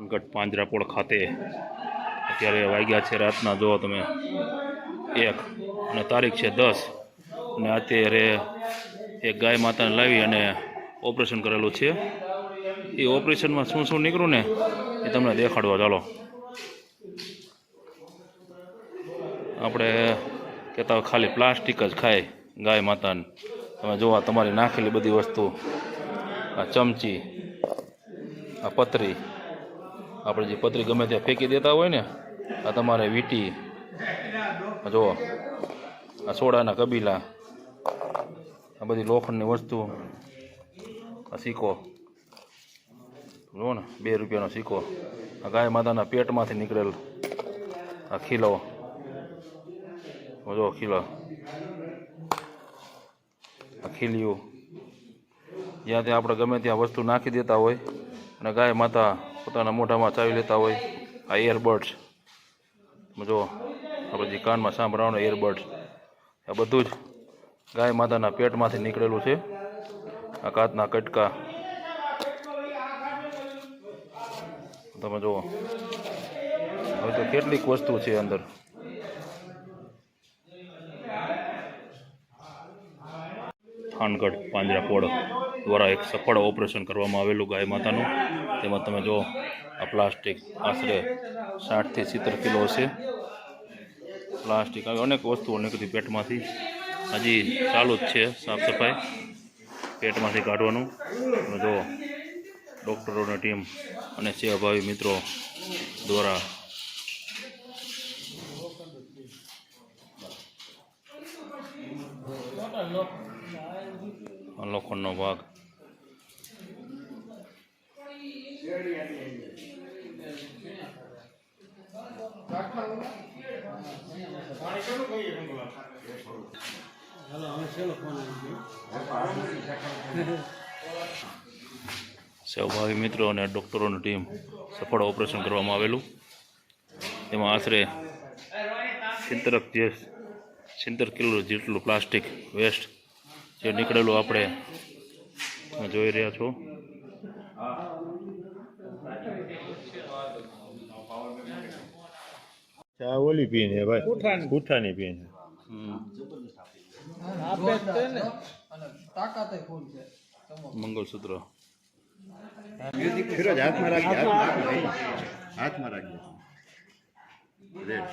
અનગઢ પાંજરાપોળ ખાતે. અત્યારે વાગ્યા છે રાતના. જો તમે. એક અને તારીખ છે દસ. અને અત્યારે એક ગાય માતાને લાવી અને ઓપરેશન કરેલું છે. એ ઓપરેશનમાં શું શું નીકળ્યું ને, એ તમને દેખાડવા. ચાલો. આપણે કહેતા ખાલી પ્લાસ્ટિક જ ખાય ગાય માતાને. તમે જોવા તમારી નાખેલી બધી વસ્તુ. આ ચમચી, આ પતરી આપણે જે પતરી ગમે ત્યાં ફેંકી દેતા હોય ને, આ તમારે વીટી. જુઓ, આ સોડાના કબીલા, આ બધી લોખંડની વસ્તુ, આ સિક્કો. જુઓ ને, બે રૂપિયાનો સિક્કો. આ ગાય માતાના પેટમાંથી નીકળેલ આ ખીલો. જો ખીલો. આ ખીલિયું જ્યાં ત્યાં આપણે ગમે ત્યાં વસ્તુ નાખી દેતા હોય અને ગાય માતા પોતાના મોઢામાં ચાવી લેતા હોય, આ એરબડ્સ જો આપણે જે કાનમાં સાંભળવાનું એરબડ્સ આ બધું જ ગાય માતાના પેટમાંથી નીકળેલું છે. આ કાચના કટકા. તમે જુઓ, હવે તો કેટલીક વસ્તુ છે અંદર. થાનગઢ પાંજરાપોળ દ્વારા એક સફળ ઓપરેશન કરવામાં આવેલું ગાય માતાનું. તેમાં તમે જો આ પ્લાસ્ટિક આશરે સાઠથી સિત્તેર કિલો હશે. પ્લાસ્ટિક આવી અનેક વસ્તુઓ નીકળી પેટમાંથી હજી ચાલુ જ છે, સાફ સફાઈ. પેટમાંથી કાઢવાનું. જો ડૉક્ટરોની ટીમ અને સેવાભાવી મિત્રો દ્વારા લોખંડનો ભાગ. સેવાભાવી મિત્રો અને ડૉક્ટરોની ટીમ સફળ ઓપરેશન કરવામાં આવેલું. તેમાં આશરે સિત્તેર સિત્તેર કિલો જેટલું પ્લાસ્ટિક વેસ્ટ જે નીકળેલું આપણે જોઈ રહ્યા છો. ચા ઓલી પીને ભાઈ. ઉઠાની. પીને ફિરોજ હાથમાં રાખજે હાથમાં રાખજે. હાથમાં રાખજે. રેડ.